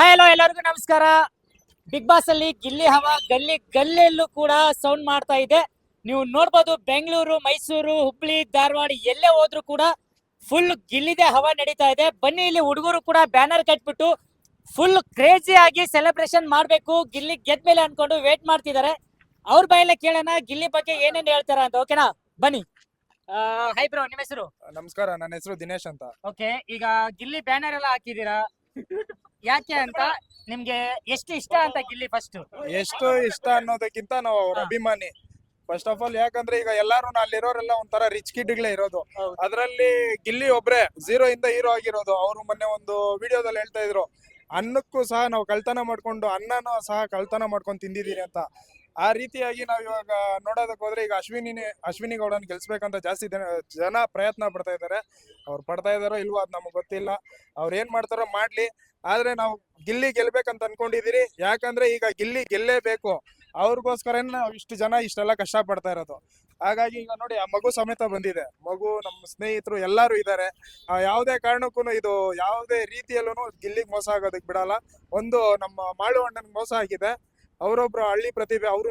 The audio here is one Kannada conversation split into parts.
ಹಾಯ್ ಹಲೋ ಎಲ್ಲರಿಗೂ ನಮಸ್ಕಾರ. ಬಿಗ್ ಬಾಸ್ ಅಲ್ಲಿ ಗಿಲ್ಲಿ ಹವಾ ಗಲ್ಲಿ ಗಲ್ಲಿಯಲ್ಲೂ ಕೂಡ ಸೌಂಡ್ ಮಾಡ್ತಾ ಇದೆ. ನೀವು ನೋಡ್ಬೋದು ಬೆಂಗಳೂರು ಮೈಸೂರು ಹುಬ್ಳಿ ಧಾರವಾಡ ಎಲ್ಲೇ ಹೋದ್ರು ಕೂಡ ಫುಲ್ ಗಿಲ್ಲಿದೆ ಹವಾ ನಡೀತಾ ಇದೆ. ಬನ್ನಿ ಇಲ್ಲಿ ಹುಡುಗರು ಕೂಡ ಬ್ಯಾನರ್ ಕಟ್ಬಿಟ್ಟು ಫುಲ್ ಕ್ರೇಜಿ ಆಗಿ ಸೆಲೆಬ್ರೇಷನ್ ಮಾಡಬೇಕು. ಗಿಲ್ಲಿ ಗೆದ್ಮೇಲೆ ಅನ್ಕೊಂಡು ವೇಟ್ ಮಾಡ್ತಿದ್ದಾರೆ. ಅವ್ರ ಬಾಯಲ್ಲೇ ಕೇಳೋಣ ಗಿಲ್ಲಿ ಬಗ್ಗೆ ಏನೇನು ಹೇಳ್ತಾರ ಅಂತ ಓಕೆನಾ ಬನ್ನಿ. ಹೈ ಬ್ರೋ ನಿಮ್ಮ ಹೆಸರು? ನಮಸ್ಕಾರ ನನ್ನ ಹೆಸರು ದಿನೇಶ್ ಅಂತ. ಓಕೆ ಈಗ ಗಿಲ್ಲಿ ಬ್ಯಾನರ್ ಎಲ್ಲ ಹಾಕಿದೀರಾ ಯಾಕೆ ಅಂತ ನಿಮ್ಗೆ ಎಷ್ಟು ಇಷ್ಟ ಅಂತ ಗಿಲ್ಲಿ ಫಸ್ಟ್ ಎಷ್ಟು ಇಷ್ಟ ಅನ್ನೋದಕ್ಕಿಂತ ನಾವು ಅವ್ರ ಅಭಿಮಾನಿ. ಫಸ್ಟ್ ಆಫ್ ಆಲ್ ಯಾಕಂದ್ರೆ ಈಗ ಎಲ್ಲಾರು ಅಲ್ಲಿರೋರೆಲ್ಲ ಒಂಥರ ರಿಚ್ ಕಿಡ್ಗಳೇ ಇರೋದು. ಅದರಲ್ಲಿ ಗಿಲ್ಲಿ ಒಬ್ರೆ ಜೀರೋ ಇಂದ ಹೀರೋ ಆಗಿರೋದು. ಅವರು ಮೊನ್ನೆ ಒಂದು ವಿಡಿಯೋದಲ್ಲಿ ಹೇಳ್ತಾ ಇದ್ರು ಅನ್ನಕ್ಕೂ ಸಹ ನಾವು ಕಳ್ತನ ಮಾಡ್ಕೊಂಡು ಅನ್ನನೂ ಸಹ ಕಳ್ತನ ಮಾಡ್ಕೊಂಡು ತಿಂದಿದೀನಿ ಅಂತ. ಆ ರೀತಿಯಾಗಿ ನಾವು ಇವಾಗ ನೋಡೋದಕ್ಕೆ ಹೋದ್ರೆ ಈಗ ಅಶ್ವಿನಿ ಅಶ್ವಿನಿ ಗೌಡನ್ ಗೆಲ್ಸ್ಬೇಕಂತ ಜಾಸ್ತಿ ಜನ- ಪ್ರಯತ್ನ ಪಡ್ತಾ ಇದ್ದಾರೆ ಅವ್ರು ಪಡ್ತಾ ಇದಾರೋ ಇಲ್ವೋ ಅದು ನಮಗೆ ಗೊತ್ತಿಲ್ಲ. ಅವ್ರು ಏನ್ ಮಾಡ್ತಾರೋ ಮಾಡ್ಲಿ. ಆದ್ರೆ ನಾವು ಗಿಲ್ಲಿ ಗೆಲ್ಬೇಕಂತ ಅನ್ಕೊಂಡಿದೀರಿ. ಯಾಕಂದ್ರೆ ಈಗ ಗಿಲ್ಲಿ ಗೆಲ್ಲೇಬೇಕು. ಅವ್ರಿಗೋಸ್ಕರ ಇಷ್ಟು ಜನ ಇಷ್ಟೆಲ್ಲ ಕಷ್ಟ ಪಡ್ತಾ ಇರೋದು. ಹಾಗಾಗಿ ಈಗ ನೋಡಿ, ಆ ಮಗು ಸಮೇತ ಬಂದಿದೆ. ಮಗು ನಮ್ಮ ಸ್ನೇಹಿತರು ಎಲ್ಲರೂ ಇದ್ದಾರೆ ಯಾವುದೇ ಕಾರಣಕ್ಕೂ ಇದು ಯಾವುದೇ ರೀತಿಯಲ್ಲೂ ಗಿಲ್ಲಿಗೆ ಮೋಸ ಆಗೋದಕ್ಕೆ ಬಿಡಲ್ಲ. ಒಂದು ನಮ್ಮ ಮಾಳು ಮೋಸ ಆಗಿದೆ. ಅವರೊಬ್ರು ಹಳ್ಳಿ ಪ್ರತಿಭೆ ಅವ್ರೂ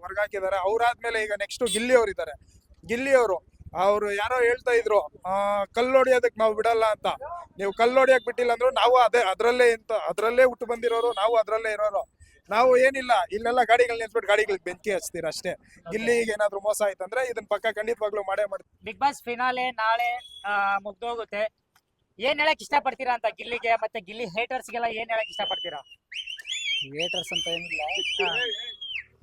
ಹೊರಗಾಕಿದ್ದಾರೆ ಅವ್ರಾದ್ಮೇಲೆ ಈಗ ನೆಕ್ಸ್ಟ್ ಗಿಲ್ಲಿ ಅವರು ಇದ್ದಾರೆ ಗಿಲ್ಲಿ ಅವರು, ಅವ್ರು ಯಾರೋ ಹೇಳ್ತಾ ಇದ್ರು, ಆ, ಕಲ್ಲು ಹೊಡಿಯೋದಕ್ ನಾವು ಬಿಡಲ್ಲ ಅಂತ. ನೀವು ಕಲ್ಲು ಹೊಡಿಯಕ್ ಬಿಟ್ಟಿಲ್ಲ ಅಂದ್ರು ನಾವು ಅದೇ, ಅದ್ರಲ್ಲೇ ಇಂತ, ಅದ್ರಲ್ಲೇ ಹುಟ್ಟು ಬಂದಿರೋರು, ನಾವು ಅದ್ರಲ್ಲೇ ಇರೋರು. ನಾವು ಏನಿಲ್ಲ, ಇಲ್ಲೆಲ್ಲ ಗಾಡಿಗಳು ನಿಲ್ಸ್ಬಿಟ್ಟು ಗಾಡಿಗಳಿಗೆ ಬೆಂಕಿ ಹಚ್ತೀರ ಅಷ್ಟೇ. ಗಿಲ್ಲಿಗೆ ಏನಾದ್ರು ಮೋಸ ಆಯ್ತಂದ್ರೆ ಇದನ್ನ ಪಕ್ಕ ಖಂಡಿತವಾಗ್ಲೂ ಮಾಡೇ ಮಾಡ್ತೀವಿ. ಬಿಗ್ ಬಾಸ್ ಫಿನಾಲೆ ನಾಳೆ ಮುಗ್ದೋಗುತ್ತೆ. ಏನ್ ಹೇಳಕ್ ಇಷ್ಟಪಡ್ತೀರಾ ಅಂತ ಗಿಲ್ಲಿಗೆ ಮತ್ತೆ ಗಿಲ್ಲಿ ಹೇಟರ್ಸ್ಗೆಲ್ಲ ಏನ್ ಹೇಳಕ್ ಇಷ್ಟಪಡ್ತೀರಾ? ಏಟರ್ಸ್ ಅಂತ ಏನಿಲ್ಲ.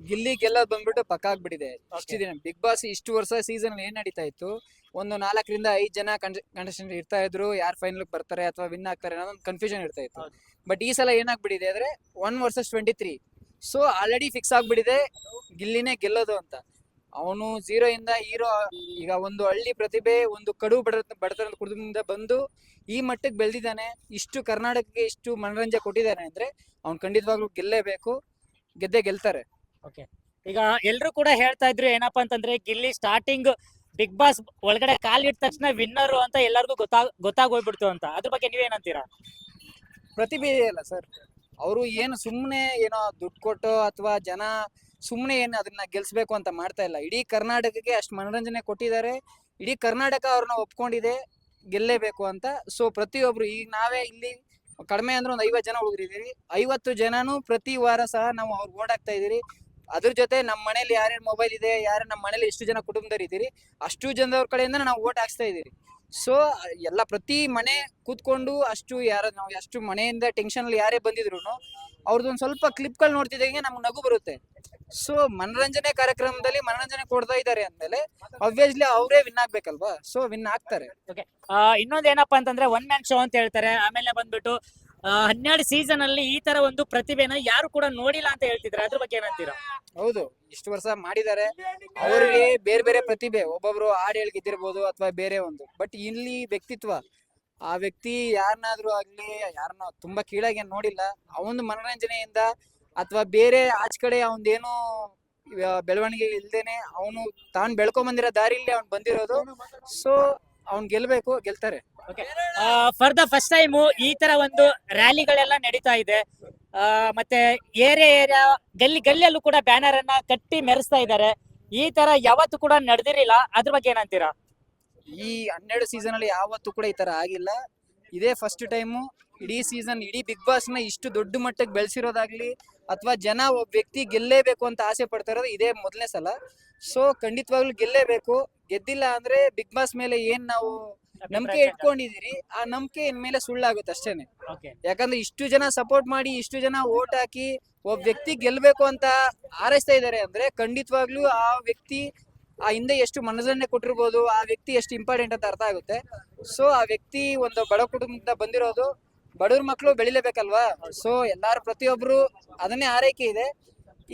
ಗಿಲ್ಲಿ ಗೆಲ್ಲೋದು ಬಂದ್ಬಿಟ್ಟು ಪಕ್ಕ ಆಗ್ಬಿಟ್ಟಿದೆ. ಇಷ್ಟು ದಿನ ಬಿಗ್ ಬಾಸ್ ಇಷ್ಟು ವರ್ಷ ಸೀಸನ್ ಏನ್ ನಡೀತಾ ಇತ್ತು? ಒಂದು ನಾಲ್ಕರಿಂದ ಐದು ಜನ ಕಂಟೆಸ್ಟೆಂಟ್ ಇರ್ತಾ ಇದ್ರು. ಯಾರು ಫೈನಲ್ ಬರ್ತಾರೆ ಅಥವಾ ವಿನ್ ಆಗ್ತಾರೆ ಅನ್ನೋ ಒಂದು ಕನ್ಫ್ಯೂಷನ್ ಇರ್ತಾ ಇತ್ತು. ಬಟ್ ಈ ಸಲ ಏನಾಗ್ಬಿಟ್ಟಿದೆ ಅಂದ್ರೆ one versus twenty three so already fix ಆಗ್ಬಿಟ್ಟಿದೆ ಗಿಲ್ಲಿನೇ ಗೆಲ್ಲೋದು ಅಂತ. ಅವನು ಝೀರೋ ಇಂದ ಹೀರೋ ಈಗ ಒಂದು ಹಳ್ಳಿ ಪ್ರತಿಭೆ ಒಂದು ಕಡು ಬಡ ಬಡತನದ ಕುಟುಂಬದಿಂದ ಬಂದು ಈ ಮಟ್ಟಕ್ಕೆ ಬೆಳೆದಿದ್ದಾನೆ. ಇಷ್ಟು ಕರ್ನಾಟಕಕ್ಕೆ ಇಷ್ಟು ಮನರಂಜನೆ ಕೊಟ್ಟಿದ್ದಾನೆ ಅಂದ್ರೆ ಅವ್ನು ಖಂಡಿತವಾಗ್ಲೂ ಗೆಲ್ಲೇಬೇಕು. ಗೆದ್ದೇ ಗೆಲ್ತಾರೆ. ಓಕೆ ಈಗ ಎಲ್ರು ಕೂಡ ಹೇಳ್ತಾ ಇದ್ರು ಏನಪ್ಪಾ ಅಂತಂದ್ರೆ ಗಿಲ್ಲಿ ಸ್ಟಾರ್ಟಿಂಗ್ ಬಿಗ್ ಬಾಸ್ ಒಳಗಡೆ ಕಾಲ್ ಇಟ್ಟ ತಕ್ಷಣ ವಿನ್ನರು ಅಂತ ಎಲ್ಲರಿಗೂ ಗೊತ್ತಾಗ ಗೊತ್ತಾಗೋಗ್ಬಿಡ್ತು ಅಂತ. ಅದ್ರ ಬಗ್ಗೆ ನೀವೇನಂತೀರಾ ಪ್ರತಿಭೆ ಇದೆಯಲ್ಲ ಸರ್ ಅವರು ಏನು ಸುಮ್ಮನೆ ಏನೋ ದುಡ್ಡು ಕೊಟ್ಟು ಅಥವಾ ಜನ ಸುಮ್ಮನೆ ಏನು ಅದನ್ನ ಗೆಲ್ಸ್ಬೇಕು ಅಂತ ಮಾಡ್ತಾ ಇಲ್ಲ. ಇಡೀ ಕರ್ನಾಟಕಕ್ಕೆ ಅಷ್ಟು ಮನೋರಂಜನೆ ಕೊಟ್ಟಿದ್ದಾರೆ. ಇಡೀ ಕರ್ನಾಟಕ ಅವ್ರನ್ನ ಒಪ್ಕೊಂಡಿದೆ. ಗೆಲ್ಲೇಬೇಕು ಅಂತ. ಸೊ ಪ್ರತಿಯೊಬ್ರು ಈಗ ನಾವೇ ಇಲ್ಲಿ ಕಡಿಮೆ ಅಂದ್ರೆ ಒಂದು ಐವತ್ತು ಜನ ಹುಡುಗರಿದ್ದೀರಿ ಐವತ್ತು ಜನನು ಪ್ರತಿ ವಾರ ಸಹ ನಾವು ಅವ್ರಿಗೆ ಓಡಾಕ್ತಾ ಇದೀರಿ ಅದ್ರ ಜೊತೆ ನಮ್ಮ ಮನೇಲಿ ಯಾರ್ಯಾರ ಮೊಬೈಲ್ ಇದೆ ಯಾರು ನಮ್ಮ ಮನೇಲಿ ಎಷ್ಟು ಜನ ಕುಟುಂಬದವ್ರು ಇದ್ದೀರಿ, ಅಷ್ಟು ಜನದವ್ರ ಕಡೆಯಿಂದ ನಾವು ಓಟ್ ಹಾಕ್ಸ್ತಾ ಇದೀರಿ ಸೊ ಎಲ್ಲ ಪ್ರತಿ ಮನೆ ಕೂತ್ಕೊಂಡು ಅಷ್ಟು ಯಾರ, ನಾವು ಅಷ್ಟು ಮನೆಯಿಂದ ಟೆನ್ಷನ್ ಅಲ್ಲಿ ಯಾರೇ ಬಂದಿದ್ರು ಅವ್ರದ್ದೊಂದು ಸ್ವಲ್ಪ ಕ್ಲಿಪ್ಗಳು ನೋಡ್ತಿದ್ದಂಗೆ ನಮ್ಗೆ ನಗು ಬರುತ್ತೆ. ಸೊ ಮನರಂಜನೆ ಕಾರ್ಯಕ್ರಮದಲ್ಲಿ ಮನರಂಜನೆ ಕೊಡ್ತಾ ಇದ್ದಾರೆ ಅಂದ್ಮೇಲೆ ಅಬ್ವಿಯಸ್ಲಿ ಅವರೇ ವಿನ್ ಆಗ್ಬೇಕಲ್ವಾ? ಸೊ ವಿನ್ ಆಗ್ತಾರೆ. ಆ, ಇನ್ನೊಂದ್ ಏನಪ್ಪಾ ಅಂತಂದ್ರೆ ಒನ್ ಮ್ಯಾನ್ ಶೋ ಅಂತ ಹೇಳ್ತಾರೆ. ಆಮೇಲೆ ಬಂದ್ಬಿಟ್ಟು ಆ, ಹನ್ನೆರಡು ಸೀಸನ್ ಅಲ್ಲಿ ಈ ತರ ಒಂದು ಪ್ರತಿಭೆನ ಯಾರು ಕೂಡ ನೋಡಿಲ್ಲ ಅಂತ ಹೇಳ್ತಿದ್ರೆ ಅದ್ರ ಬಗ್ಗೆ ಏನಂತೀರಾ? ಹೌದು. ಇಷ್ಟು ವರ್ಷ ಮಾಡಿದ್ದಾರೆ. ಅವರಿಗೆ ಬೇರೆ ಬೇರೆ ಪ್ರತಿಭೆ ಒಬ್ಬೊಬ್ರು ಹಾಡು ಹೇಳ್ಕಿದ್ದಿರ್ಬೋದು ಅಥವಾ ಬೇರೆ ಒಂದು. ಬಟ್ ಇಲ್ಲಿ ವ್ಯಕ್ತಿತ್ವ ಆ ವ್ಯಕ್ತಿ ಯಾರನ್ನಾದ್ರೂ ಆಗ್ಲಿ ಯಾರನ್ನ ತುಂಬಾ ಕೀಳಾಗಿ ನೋಡಿಲ್ಲ ನೋಡಿಲ್ಲ ಒಂದು ಮನೋರಂಜನೆಯಿಂದ ಅಥವಾ ಬೇರೆ ಆಚ ಕಡೆ ಅವನದೇನು ಬೆಳವಣಿಗೆ ಇಲ್ದೇನೆ ಅವನು ತಾನು ಬೆಳ್ಕೊಂಡ್ ಬಂದಿರೋ ದಾರಿಲಿ ಅವ್ನು ಬಂದಿರೋದು. ಸೊ ಅವ್ನ್ ಗೆಲ್ಬೇಕು ಗೆಲ್ತಾರೆ. ಫಾರ್ ದ ಫಸ್ಟ್ ಟೈಮ್ ಈ ತರ ಒಂದು ರ್ಯಾಲಿಗಳೆಲ್ಲ ನಡೀತಾ ಇದೆ. ಆ, ಮತ್ತೆ ಏರಿಯಾ ಏರಿಯಾ ಗಲ್ಲಿ ಗಲ್ಲಿಯಲ್ಲೂ ಕೂಡ ಬ್ಯಾನರ್ ಅನ್ನ ಕಟ್ಟಿ ಮೆರೆಸ್ತಾ ಇದ್ದಾರೆ. ಈ ತರ ಯಾವತ್ತು ಕೂಡ ನಡೆದಿರಲಿಲ್ಲ. ಅದ್ರ ಬಗ್ಗೆ ಏನಂತೀರಾ? ಈ ಹನ್ನೆರಡು ಸೀಸನ್ ಅಲ್ಲಿ ಯಾವತ್ತು ಕೂಡ ಈ ತರ ಆಗಿಲ್ಲ. ಇದೇ ಫಸ್ಟ್ ಟೈಮು ಇಡೀ ಸೀಸನ್ ಇಡೀ ಬಿಗ್ ಬಾಸ್ನ ಇಷ್ಟು ದೊಡ್ಡ ಮಟ್ಟಕ್ಕೆ ಬೆಳೆಸಿರೋದಾಗ್ಲಿ ಅಥವಾ ಜನ ಒಬ್ಬ ವ್ಯಕ್ತಿ ಗೆಲ್ಲೇಬೇಕು ಅಂತ ಆಸೆ ಪಡ್ತಾ ಇರೋದು ಇದೇ ಮೊದಲನೇ ಸಲ. ಸೊ ಖಂಡಿತವಾಗ್ಲೂ ಗೆಲ್ಲೇಬೇಕು. ಗೆದ್ದಿಲ್ಲ ಅಂದ್ರೆ ಬಿಗ್ ಬಾಸ್ ಮೇಲೆ ಏನ್ ನಾವು ನಂಬಿಕೆ ಇಟ್ಕೊಂಡಿದೀರಿ ಆ ನಂಬಿಕೆ ಇನ್ ಮೇಲೆ ಸುಳ್ಳಾಗುತ್ತೆ ಅಷ್ಟೇನೆ. ಯಾಕಂದ್ರೆ ಇಷ್ಟು ಜನ ಸಪೋರ್ಟ್ ಮಾಡಿ ಇಷ್ಟು ಜನ ಓಟ್ ಹಾಕಿ ಒಬ್ಬ ವ್ಯಕ್ತಿ ಗೆಲ್ಬೇಕು ಅಂತ ಹಾರೈಸ್ತಾ ಇದ್ದಾರೆ ಅಂದ್ರೆ ಖಂಡಿತವಾಗ್ಲೂ ಆ ವ್ಯಕ್ತಿ ಆ ಹಿಂದೆ ಎಷ್ಟು ಮನೋರಂಜನೆ ಕೊಟ್ಟಿರ್ಬೋದು ಆ ವ್ಯಕ್ತಿ ಎಷ್ಟು ಇಂಪಾರ್ಟೆಂಟ್ ಅಂತ ಅರ್ಥ ಆಗುತ್ತೆ. ಸೊ ಆ ವ್ಯಕ್ತಿ ಒಂದು ಬಡ ಕುಟುಂಬದಿಂದ ಬಂದಿರೋದು. ಬಡವ್ರ ಮಕ್ಕಳು ಬೆಳಿಲೇಬೇಕಲ್ವಾ? ಸೊ ಎಲ್ಲಾರು ಪ್ರತಿಯೊಬ್ರು ಅದನ್ನೇ ಆರೈಕೆ ಇದೆ.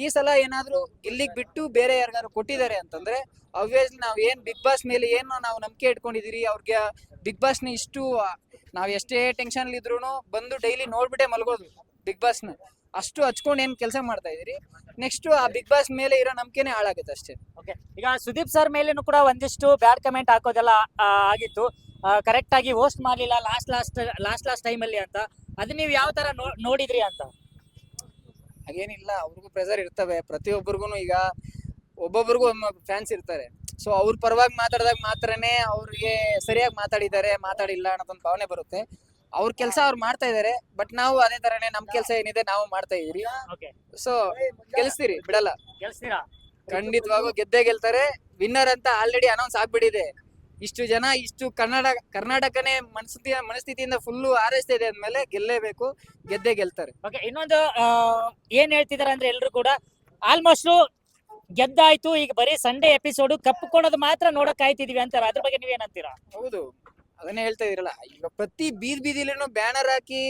ಈ ಸಲ ಏನಾದ್ರು ಇಲ್ಲಿಗೆ ಬಿಟ್ಟು ಬೇರೆ ಯಾರಿಗಾದ್ರು ಕೊಟ್ಟಿದ್ದಾರೆ ಅಂತಂದ್ರೆ ಅಬ್ವಿಯಸ್ಲಿ ನಾವ್ ಏನ್ ಬಿಗ್ ಬಾಸ್ ಮೇಲೆ ಏನು ನಾವು ನಂಬಿಕೆ ಇಟ್ಕೊಂಡಿದೀರಿ, ಅವ್ರಿಗೆ ಬಿಗ್ ಬಾಸ್ನ ಇಷ್ಟು ನಾವ್ ಎಷ್ಟೇ ಟೆನ್ಷನ್ ಇದ್ರು ಬಂದು ಡೈಲಿ ನೋಡ್ಬಿಟ್ಟೆ ಮಲ್ಗೋದು ಬಿಗ್ ಬಾಸ್ನ. ಅಷ್ಟು ಹಚ್ಕೊಂಡು ಏನ್ ಕೆಲಸ ಮಾಡ್ತಾ ಇದೀರಿ ನೆಕ್ಸ್ಟ್ ಆ ಬಿಗ್ ಬಾಸ್ ಮೇಲೆ ಇರೋ ನಂಬಿಕೆನೆ ಹಾಳಾಗುತ್ತೆ ಅಷ್ಟೇ. ಓಕೆ ಈಗ ಸುದೀಪ್ ಸರ್ ಮೇಲೇನು ಕೂಡ ಒಂದಿಷ್ಟು ಬ್ಯಾಡ್ ಕಮೆಂಟ್ ಹಾಕೋದೆಲ್ಲ ಆಗಿತ್ತು. ಕರೆಕ್ಟ್ ಆಗಿ ಹೋಸ್ಟ್ ಮಾಡ್ಲಿಲ್ಲ ಲಾಸ್ಟ್ ಲಾಸ್ಟ್ ಲಾಸ್ಟ್ ಲಾಸ್ಟ್ ಟೈಮಲ್ಲಿ ಅಲ್ಲಿ ಅಂತ. ಅದ್ ನೀವು ಯಾವ ತರ ನೋಡಿದ್ರಿ ಅಂತ? ಹಾಗೇನಿಲ್ಲ ಅವ್ರಿಗೂ ಪ್ರೆಸರ್ ಇರ್ತವೆ. ಪ್ರತಿಯೊಬ್ಬರಿಗೂ ಈಗ ಒಬ್ಬೊಬ್ರಿಗೂ ಫ್ಯಾನ್ಸ್ ಇರ್ತಾರೆ. ಸೊ ಅವ್ರ ಪರವಾಗಿ ಮಾತಾಡಿದಾಗ ಮಾತ್ರನೇ ಅವ್ರಿಗೆ ಸರಿಯಾಗಿ ಮಾತಾಡಿದ್ದಾರೆ ಮಾತಾಡಿಲ್ಲ ಅನ್ನೋದೊಂದು ಭಾವನೆ ಬರುತ್ತೆ. ಅವ್ರ ಕೆಲಸ ಅವ್ರು ಮಾಡ್ತಾ ಇದಾರೆ ಬಟ್ ನಾವು ಅದೇ ತರನೇ ನಮ್ ಕೆಲಸ ಏನಿದೆ ನಾವು ಮಾಡ್ತಾ ಇದೀವಿ. ಸೊ ಗೆಲ್ಸ್ತೀರಿ ಬಿಡಲ್ಲ. ಗೆಲ್ಸ್ತೀರಾ? ಖಂಡಿತವಾಗೂ ಗೆದ್ದೇ ಗೆಲ್ತಾರೆ. ವಿನ್ನರ್ ಅಂತ ಆಲ್ರೆಡಿ ಅನೌನ್ಸ್ ಆಗ್ಬಿಟ್ಟಿದೆ. ಇಷ್ಟು ಜನ ಇಷ್ಟು ಕನ್ನಡ ಕರ್ನಾಟಕನೇ ಮನಸ್ಥಿತಿ ಮನಸ್ಥಿತಿಯಿಂದ ಫುಲ್ಲು ಆರೈಸ್ತಾ ಇದೆ ಅಂದ್ಮೇಲೆ ಗೆಲ್ಲೇಬೇಕು ಗೆದ್ದೇ ಗೆಲ್ತಾರೆ. ಓಕೆ ಇನ್ನೊಂದು ಆ, ಏನ್ ಹೇಳ್ತಿದಾರೆ ಅಂದ್ರೆ ಎಲ್ರು ಕೂಡ ಆಲ್ಮೋಸ್ಟ್ ಗೆದ್ದಾಯ್ತು ಈಗ ಬರೀ ಸಂಡೇ ಎಪಿಸೋಡ್ ಕಪ್ಪು ಕೊಡೋದು ಮಾತ್ರ ನೋಡಕ್ ಕಾಯ್ತಿದೀವಿ ಅಂತಾರೆ. ಅದ್ರ ಬಗ್ಗೆ ನೀವೇನಂತೀರಾ ಹೌದು ಅದನ್ನೇ ಹೇಳ್ತಾ ಇದೀರಲ್ಲ ಈಗ ಪ್ರತಿ ಬೀದಿ ಬೀದಿಲೇನು ಬ್ಯಾನರ್ ಹಾಕಿ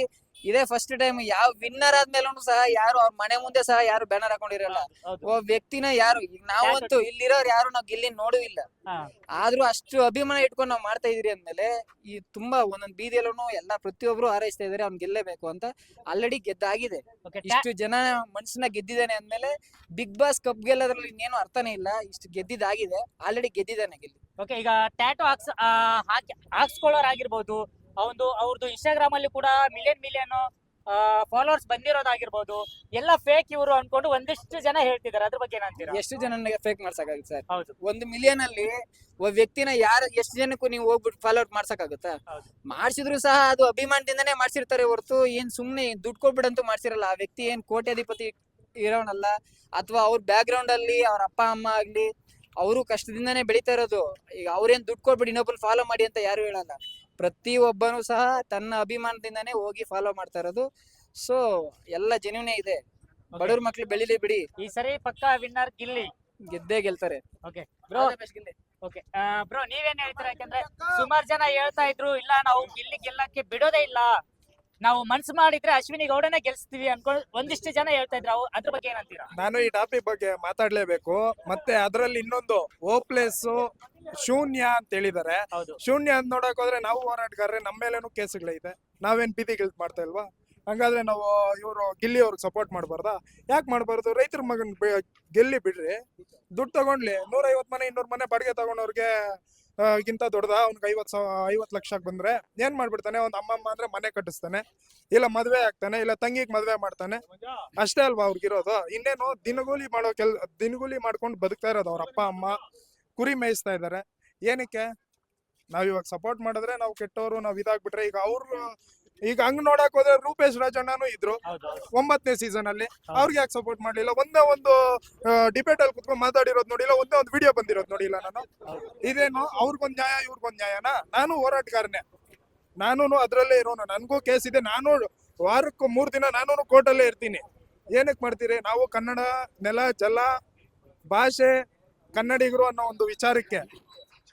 ಇದೇ ಫಸ್ಟ್ ಟೈಮ್ ಯಾವ ವಿನ್ನರ್ ಆದ್ಮೇಲೂ ಸಹ ಯಾರು ಅವ್ರ ಮನೆ ಮುಂದೆ ಸಹ ಯಾರು ಬ್ಯಾನರ್ ಹಾಕೊಂಡಿರಲ್ಲ. ಹೌದು. ಒಬ್ಬ ವ್ಯಕ್ತಿನ ಯಾರು ಈಗ ನಾವಂತೂ ಇಲ್ಲಿರೋರು ಯಾರು ನಾವ್ ಇಲ್ಲಿ. ನೋಡುವಿಲ್ಲ ಹಾ. ಆದ್ರೂ ಅಷ್ಟು ಅಭಿಮಾನ ಇಟ್ಕೊಂಡು ನಾವು ಮಾಡ್ತಾ ಇದೀರಿ ಅಂದ್ಮೇಲೆ ಈ ತುಂಬಾ ಒಂದೊಂದ್ ಬೀದಿಯಲ್ಲೂ ಎಲ್ಲ ಪ್ರತಿಯೊಬ್ರು ಹಾರೈಸ್ತಾ ಇದಾರೆ ಅವ್ನ್ ಗೆಲ್ಲೇಬೇಕು ಅಂತ ಆಲ್ರೆಡಿ ಗೆದ್ದಾಗಿದೆ. ಇಷ್ಟು ಜನ ಮನ್ಸನ್ನ ಗೆದ್ದಿದ್ದಾನೆ ಅಂದ್ಮೇಲೆ ಬಿಗ್ ಬಾಸ್ ಕಪ್ ಗೆಲ್ಲೋದ್ರಲ್ಲಿ ಇನ್ನೇನು ಅರ್ಥನೇ ಇಲ್ಲ ಇಷ್ಟು ಗೆದ್ದಿದ್ದಾಗಿದೆ ಆಲ್ರೆಡಿ ಗೆದ್ದಿದ್ದಾನೆ ಗೆಲ್ಲಿ. ಓಕೆ ಈಗ ಟ್ಯಾಟೋ ಹಾಕ್ಸ್ ಆ, ಹಾಕಿ ಹಾಕ್ಸ್ಕೊಳ್ಳೋರಾಗಿರ್ಬೋದು ಅವನು ಅವ್ರದ್ದು ಇನ್ಸ್ಟಾಗ್ರಾಮ್ ಅಲ್ಲಿ ಕೂಡ ಮಿಲಿಯನ್ ಮಿಲಿಯನ್ ಫಾಲೋವರ್ಸ್ ಬಂದಿರೋದಾಗಿರ್ಬೋದು. ಎಲ್ಲ ಫೇಕ್ ಇವರು ಅನ್ಕೊಂಡು ಒಂದಿಷ್ಟು ಜನ ಹೇಳ್ತಿದ್ದಾರೆ. ಅದ್ರ ಬಗ್ಗೆ ಏನಂತೀರಾ ಎಷ್ಟು ಜನ ಫೇಕ್ ಮಾಡ್ಸಕ್ಕಾಗುತ್ತೆ ಸರ್? ಹೌದು. ಒಂದು ಮಿಲಿಯನ್ ಅಲ್ಲಿ ಒಬ್ಬ ವ್ಯಕ್ತಿನ ಯಾರು ಎಷ್ಟು ಜನಕ್ಕೂ ನೀವು ಹೋಗ್ಬಿಟ್ಟು ಫಾಲೋ ಮಾಡ್ಸಕ್ಕಾಗುತ್ತಾ? ಮಾಡಿಸಿದ್ರು ಮಾಡ್ಸಿದ್ರು ಸಹ ಅದು ಅಭಿಮಾನದಿಂದನೇ ಮಾಡ್ಸಿರ್ತಾರೆ ಹೊರತು ಏನ್ ಸುಮ್ನೆ ದುಡ್ಡು ಕೊಟ್ಬಿಡಂತೂ ಮಾಡ್ಸಿರಲ್ಲ. ಆ ವ್ಯಕ್ತಿ ಏನ್ ಕೋಟ್ಯಾಧಿಪತಿ ಇರೋನಲ್ಲ ಅಥವಾ ಅವ್ರ ಬ್ಯಾಕ್ ಗ್ರೌಂಡ್ ಅಲ್ಲಿ ಅವ್ರ ಅಪ್ಪ ಅಮ್ಮ ಆಗ್ಲಿ ಅವರು ಕಷ್ಟದಿಂದನೇ ಬೆಳಿತಾ ಇರೋದು. ಈಗ ಅವ್ರೇನ್ ದುಡ್ಡು ಕೊಟ್ಬಿಟ್ಟು ಇನ್ನೊಬ್ಬರು ಫಾಲೋ ಮಾಡಿ ಅಂತ ಯಾರು ಹೇಳಲ್ಲ. ಪ್ರತಿ ಒಬ್ಬನು ಸಹ ತನ್ನ ಅಭಿಮಾನದಿಂದನೇ ಹೋಗಿ ಫಾಲೋ ಮಾಡ್ತಾ ಇರೋದು. ಸೊ ಎಲ್ಲ ಜೆನ್ಯೂನೇ ಇದೆ. ಬಡವ್ರ ಮಕ್ಳು ಬೆಳಿಲಿ ಬಿಡಿ. ಈ ಸರಿ ಪಕ್ಕ ವಿನ್ನರ್ ಗಿಲ್ಲಿ. ಗೆದ್ದೇ ಗೆಲ್ತಾರೆ. ಓಕೆ ಬ್ರೋ ಓಕೆ ಬ್ರೋ ನೀವೇನ್ ಹೇಳ್ತೀರಾ ಯಾಕಂದ್ರೆ ಸುಮಾರು ಜನ ಹೇಳ್ತಾ ಇದ್ರು ಇಲ್ಲ ನಾವು ಗಿಲ್ಲಿ ಗೆಲ್ಲಕ್ಕೆ ಬಿಡೋದೇ ಇಲ್ಲ. ನಾವು ಮನ್ಸು ಮಾಡಿದ್ರೆ ಅಶ್ವಿನಿ ಗೌಡನೇ ಗೆಲ್ಸ್ತೀವಿ ಅನ್ಕೊಂಡು ಒಂದಿಷ್ಟು ಜನ ಹೇಳ್ತಾ ಇದ್ರು. ಅವ್- ಅದ್ರ ಬಗ್ಗೆ ಏನಂತೀರಾ? ನಾನು ಈ ಟಾಪಿಕ್ ಬಗ್ಗೆ ಮಾತಾಡ್ಲೇಬೇಕು. ಮತ್ತೆ ಅದರಲ್ಲಿ ಇನ್ನೊಂದು ಓಪ್ಲೆಸ್ ಶೂನ್ಯ ಅಂತ ಹೇಳಿದ್ದಾರೆ ಹೌದು. ಶೂನ್ಯ ಅಂತ ನೋಡಕ್ ಹೋದ್ರೆ ನಾವು ಹೋರಾಟಗಾರರೆ ನಮ್ಮ ಮೇಲೇನು ಕೇಸುಗಳಿದೆ ನಾವೇನ್ ಬೀದಿ ಗಿಲ್ಟ್ ಮಾಡ್ತಾ ಇಲ್ವಾ? ಹಂಗಾದ್ರೆ ನಾವು ಇವರು ಗಿಲ್ಲಿ ಅವ್ರಿಗೆ ಸಪೋರ್ಟ್ ಮಾಡಬಾರ್ದಾ? ಯಾಕೆ ಮಾಡಬಾರ್ದು? ರೈತರ ಮಗನ್ ಬೆ- ಗೆಲ್ಲಿ ಬಿಡ್ರಿ. ದುಡ್ಡು ತಗೊಂಡ್ಲಿ. ನೂರ ಐವತ್ ಮನೆ ಇನ್ನೂರ್ ಮನೆ ಬಾಡಿಗೆ ತಗೊಂಡವ್ರಿಗೆ ಗಿಂತ ದೊಡ್ಡದ? ಅವ್ನಿಗೆ ಐವತ್ ಸಾವಿರ ಐವತ್ ಲಕ್ಷಕ್ಕೆ ಬಂದ್ರೆ ಏನ್ ಮಾಡ್ಬಿಡ್ತಾನೆ? ಒಂದ್ ಅಮ್ಮಮ್ಮ ಅಂದ್ರೆ ಮನೆ ಕಟ್ಟಿಸ್ತಾನೆ. ಇಲ್ಲ ಮದ್ವೆ ಆಗ್ತಾನೆ, ಇಲ್ಲ ತಂಗಿಗ್ ಮದ್ವೆ ಮಾಡ್ತಾನೆ. ಅಷ್ಟೇ ಅಲ್ವಾ ಅವ್ರಿಗಿರೋದು ಇನ್ನೇನು ದಿನಗೂಲಿ ಮಾಡೋ ಕೆಲ್, ದಿನಗೂಲಿ ಮಾಡ್ಕೊಂಡು ಬದುಕ್ತಾ ಇರೋದು ಅವ್ರ ಅಪ್ಪ, ಅಮ್ಮ. ಕುರಿ ಮೇಯಿಸ್ತಾ ಇದ್ದಾರೆ ಏನಕ್ಕೆ? ನಾವ್ ಇವಾಗ ಸಪೋರ್ಟ್ ಮಾಡಿದ್ರೆ ನಾವು ಕೆಟ್ಟವರು ನಾವ್ ಇದಾಗ್ಬಿಟ್ರೆ ಈಗ ಅವ್ರು ಈಗ ಹಂಗ್ ನೋಡಕ್ ಹೋದ್ರೆ ರೂಪೇಶ್ ರಾಜಣ್ಣನು ಇದ್ರು. ಒಂಬತ್ತನೇ ಸೀಸನ್ ಅಲ್ಲಿ. ಅವ್ರಿಗೆ ಯಾಕೆ ಸಪೋರ್ಟ್ ಮಾಡ್ಲಿಲ್ಲ? ಒಂದೇ ಒಂದು ಡಿಬೇಟ್ ಅಲ್ಲಿ ಕುತ್ಕೊಂಡು ಮಾತಾಡಿರೋದು ನೋಡಿಲ್ಲ ಒಂದೇ ಒಂದು ವಿಡಿಯೋ ಬಂದಿರೋದು ನೋಡಿಲ್ಲ ನಾನು. ಇದೇನು ಅವ್ರಿಗೊಂದ್ ನ್ಯಾಯ ಇವ್ರಿಗೊಂದ್ ನ್ಯಾಯನಾ? ನಾನು ಹೋರಾಟಗಾರನೇ. ನಾನು ಅದ್ರಲ್ಲೇ ಇರೋನು. ನನ್ಗೂ ಕೇಸ್ ಇದೆ. ನಾನು ವಾರಕ್ಕೂ ಮೂರ್ ದಿನ ನಾನು ಕೋರ್ಟಲ್ಲೇ ಇರ್ತೀನಿ. ಏನಕ್ಕೆ ಮಾಡ್ತೀರಿ? ನಾವು ಕನ್ನಡ ನೆಲ ಜಲ ಭಾಷೆ ಕನ್ನಡಿಗರು ಅನ್ನೋ ಒಂದು ವಿಚಾರಕ್ಕೆ.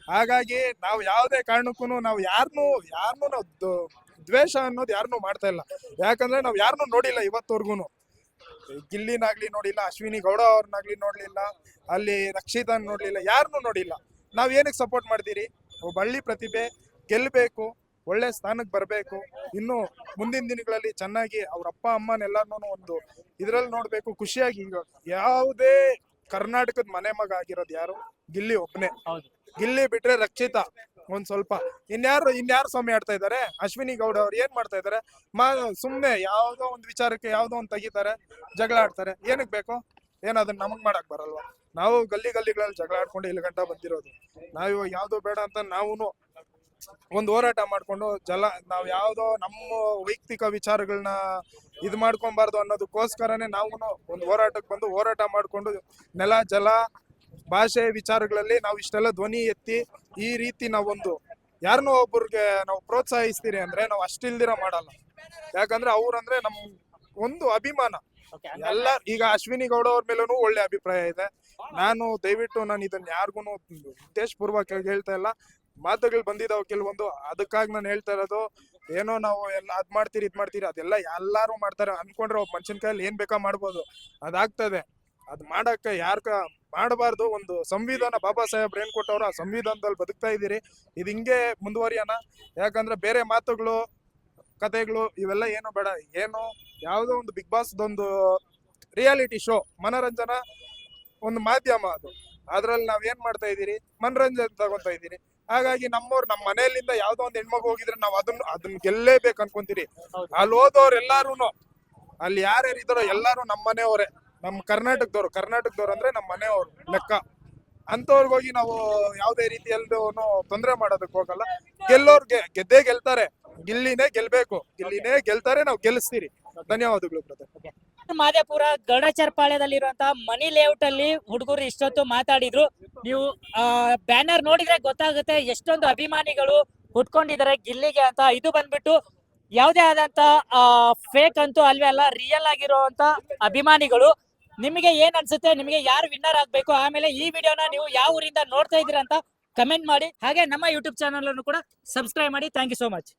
ಹಾಗಾಗಿ ನಾವು ಯಾವುದೇ ಕಾರಣಕ್ಕೂ ನಾವು ಯಾರನ್ನೂ ಯಾರನ್ನೂ ನಾವು ದ್ವೇಷ ಅನ್ನೋದು ಯಾರನ್ನೂ ಮಾಡ್ತಾ ಇಲ್ಲ. ಯಾಕಂದ್ರೆ ನಾವು ಯಾರನ್ನೂ ನೋಡಿಲ್ಲ ಇವತ್ತವರೆಗೂ ಗಿಲ್ಲಿನಾಗ್ಲಿ ನೋಡಿಲ್ಲ ಅಶ್ವಿನಿ ಗೌಡ ಅವ್ರನ್ನಾಗ್ಲಿ ನೋಡ್ಲಿಲ್ಲ ಅಲ್ಲಿ ರಕ್ಷಿತನ್ ನೋಡ್ಲಿಲ್ಲ ಯಾರನ್ನೂ ನೋಡಿಲ್ಲ. ನಾವ್ ಏನಕ್ಕೆ ಸಪೋರ್ಟ್ ಮಾಡ್ತೀರಿ? ಒಬ್ಬ ಹಳ್ಳಿ ಪ್ರತಿಭೆ ಗೆಲ್ಲಬೇಕು ಒಳ್ಳೆ ಸ್ಥಾನಕ್ಕೆ ಬರಬೇಕು. ಇನ್ನು ಮುಂದಿನ ದಿನಗಳಲ್ಲಿ ಚೆನ್ನಾಗಿ ಅವ್ರ ಅಪ್ಪ ಅಮ್ಮನೆಲ್ಲರನ್ನೂ ಒಂದು ಇದ್ರಲ್ಲಿ ನೋಡ್ಬೇಕು ಖುಷಿಯಾಗಿ ಈಗ ಯಾವುದೇ ಕರ್ನಾಟಕದ ಮನೆ ಮಗ ಆಗಿರೋದು ಯಾರು? ಗಿಲ್ಲಿ ಒಬ್ಬನೇ ಹೌದು. ಗಿಲ್ಲಿ ಬಿಟ್ರೆ ರಕ್ಷಿತಾ. ಒಂದ್ ಸ್ವಲ್ಪ ಇನ್ಯಾರು ಇನ್ಯಾರು ಸ್ವಾಮಿ ಆಡ್ತಾ ಇದ್ದಾರೆ? ಅಶ್ವಿನಿ ಗೌಡ ಅವ್ರು ಏನ್ ಮಾಡ್ತಾ ಇದ್ದಾರೆ? ಮಾ, ಸುಮ್ನೆ ಯಾವ್ದೋ ಒಂದ್ ವಿಚಾರಕ್ಕೆ ಯಾವ್ದೋ ಒಂದ್ ತೆಗಿತಾರೆ, ಜಗಳ ಆಡ್ತಾರೆ. ಏನಕ್ ಬೇಕು? ಏನ್ ಅದನ್ನ ನಮಗ್ ಮಾಡಕ್ ಬರಲ್ವಾ? ನಾವು ಗಲ್ಲಿ ಗಲ್ಲಿಗಳಲ್ಲಿ ಜಗಳ ಆಡ್ಕೊಂಡು ಇಲ್ಲಿ ಗಂಟ ಬಂದಿರೋದು. ನಾವು ಯಾವ್ದು ಬೇಡ ಅಂತ ನಾವು ಒಂದ್ ಹೋರಾಟ ಮಾಡ್ಕೊಂಡು ಜಲ, ನಾವ್ ಯಾವ್ದೋ ನಮ್ಮ ವೈಯಕ್ತಿಕ ವಿಚಾರಗಳನ್ನ ಇದ್ ಮಾಡ್ಕೊಬಾರ್ದು ಅನ್ನೋದಕ್ಕೋಸ್ಕರನೇ ನಾವು ಒಂದು ಹೋರಾಟಕ್ಕೆ ಬಂದು ಹೋರಾಟ ಮಾಡ್ಕೊಂಡು ನೆಲ, ಜಲ ಭಾಷೆ ವಿಚಾರಗಳಲ್ಲಿ ನಾವು ಇಷ್ಟೆಲ್ಲ ಧ್ವನಿ ಎತ್ತಿ ಈ ರೀತಿ ನಾವೊಂದು ಯಾರನ್ನೋ ಒಬ್ಬರಿಗೆ ನಾವು ಪ್ರೋತ್ಸಾಹಿಸ್ತೀರಿ ಅಂದ್ರೆ ನಾವು ಅಷ್ಟಿಲ್ದಿರ ಮಾಡಲ್ಲ. ಯಾಕಂದ್ರೆ ಅವ್ರಂದ್ರೆ ನಮ್ ಒಂದು ಅಭಿಮಾನ. ಎಲ್ಲ ಈಗ ಅಶ್ವಿನಿ ಗೌಡ ಅವ್ರ ಮೇಲೂ ಒಳ್ಳೆ ಅಭಿಪ್ರಾಯ ಇದೆ. ನಾನು ದಯವಿಟ್ಟು ನಾನು ಇದನ್ನ ಯಾರಿಗೂ ಉದ್ದೇಶಪೂರ್ವಕ ಹೇಳ್ತಾ ಇಲ್ಲ. ಮಾತುಗಳು ಬಂದಿದಾವ್ ಕೆಲವೊಂದು ಅದಕ್ಕಾಗಿ ನಾನು ಹೇಳ್ತಾ ಇರೋದು ಏನೋ ನಾವು ಎಲ್ಲ ಅದ್ ಮಾಡ್ತೀರಿ ಇದ್ ಮಾಡ್ತೀರಿ ಅದೆಲ್ಲ ಎಲ್ಲಾರು ಮಾಡ್ತಾರೆ. ಅನ್ಕೊಂಡ್ರೆ ಒಬ್ಬ ಮನುಷ್ಯನ ಕೈಯಲ್ಲಿ ಏನ್ ಬೇಕಾ ಮಾಡ್ಬೋದು. ಅದಾಗ್ತದೆ. ಅದ್ ಮಾಡಕ್ಕ ಯಾರ್ಕ ಮಾಡಬಾರ್ದು. ಒಂದು ಸಂವಿಧಾನ ಬಾಬಾ ಸಾಹೇಬ್ ಏನ್ ಕೊಟ್ಟವ್ರು ಆ ಸಂವಿಧಾನದಲ್ಲಿ ಬದುಕ್ತಾ ಇದೀರಿ ಇದು ಹಿಂಗೆ ಮುಂದುವರಿಯೋಣ. ಯಾಕಂದ್ರೆ ಬೇರೆ ಮಾತುಗಳು ಕತೆಗಳು ಇವೆಲ್ಲ ಏನು ಬೇಡ. ಏನು ಯಾವುದೋ ಒಂದು ಬಿಗ್ ಬಾಸ್ ಒಂದು ರಿಯಾಲಿಟಿ ಶೋ ಮನೋರಂಜನಾ ಒಂದು ಮಾಧ್ಯಮ ಅದು. ಅದ್ರಲ್ಲಿ ನಾವ್ ಏನ್ ಮಾಡ್ತಾ ಇದೀರಿ ಮನೋರಂಜನೆ ತಗೊಂತಾ ಇದ್ದೀರಿ. ಹಾಗಾಗಿ ನಮ್ಮವ್ರು ನಮ್ಮ ಮನೆಯಲ್ಲಿಂದ ಯಾವ್ದೋ ಒಂದ್ ಹೆಣ್ಮಗು ಹೋಗಿದ್ರೆ ನಾವ್ ಅದನ್ನ ಅದನ್ನ ಗೆಲ್ಲೇಬೇಕು ಅನ್ಕೊಂತೀರಿ. ಅಲ್ಲಿ ಹೋದವ್ರು ಎಲ್ಲಾರು ಅಲ್ಲಿ ಯಾರ್ಯಾರು ಇದಾರೋ ಎಲ್ಲಾರು ನಮ್ಮ ಮನೆಯವರೇ. ನಮ್ಮ ಕರ್ನಾಟಕದವ್ರು ಕರ್ನಾಟಕದವ್ರು ಅಂದ್ರೆ ನಮ್ಮ ಮನೆಯವರು, ಲೆಕ್ಕ. ಹೋಗಿ ನಾವು ಯಾವುದೇ ರೀತಿಯಲ್ಲೂ ತೊಂದರೆ ಮಾಡೋದಕ್ಕೆ ಹೋಗಲ್ಲ. ಗೆಲ್ಲೋರ್ಗೆ, ಗೆದ್ದೇ ಗೆಲ್ತಾರೆ. ಗಿಲ್ಲಿನೇ ಗೆಲ್ಬೇಕು. ಗಿಲ್ಲಿನೇ ಗೆಲ್ತಾರೆ, ನಾವು ಗೆಲ್ಲಿಸ್ತೀರಿ. ಧನ್ಯವಾದಗಳು ಬ್ರದರ್ ಮಾದೇಪುರ ಗಡಚರ್ಪಾಳ್ಯದಲ್ಲಿರುವಂತಹ ಮನಿ ಲೇಔಟ್ ಅಲ್ಲಿ ಹುಡುಗರು ಇಷ್ಟೊತ್ತು ಮಾತಾಡಿದ್ರು. ನೀವು ಬ್ಯಾನರ್ ನೋಡಿದ್ರೆ ಗೊತ್ತಾಗುತ್ತೆ ಎಷ್ಟೊಂದು ಅಭಿಮಾನಿಗಳು ಹುಟ್ಕೊಂಡಿದ್ದಾರೆ ಗಿಲ್ಲಿಗೆ ಅಂತ. ಇದು ಬಂದ್ಬಿಟ್ಟು ಯಾವುದೇ ಆದಂತ ಫೇಕ್ ಅಂತೂ ಅಲ್ವೇ ಅಲ್ಲ ರಿಯಲ್ ಆಗಿರುವಂತ ಅಭಿಮಾನಿಗಳು. ನಿಮಗೆ ಏನ್ ಅನ್ಸುತ್ತೆ? ನಿಮಗೆ ಯಾರು ವಿನ್ನರ್ ಆಗ್ಬೇಕು? ಆಮೇಲೆ ಈ ವಿಡಿಯೋನ ನೀವು ಯಾವ ಊರಿಂದ ನೋಡ್ತಾ ಇದ್ದೀರಾ ಅಂತ ಕಮೆಂಟ್ ಮಾಡಿ. ಹಾಗೆ ನಮ್ಮ ಯೂಟ್ಯೂಬ್ ಚಾನಲ್ ಅನ್ನು ಕೂಡ ಸಬ್ಸ್ಕ್ರೈಬ್ ಮಾಡಿ. Thank you so much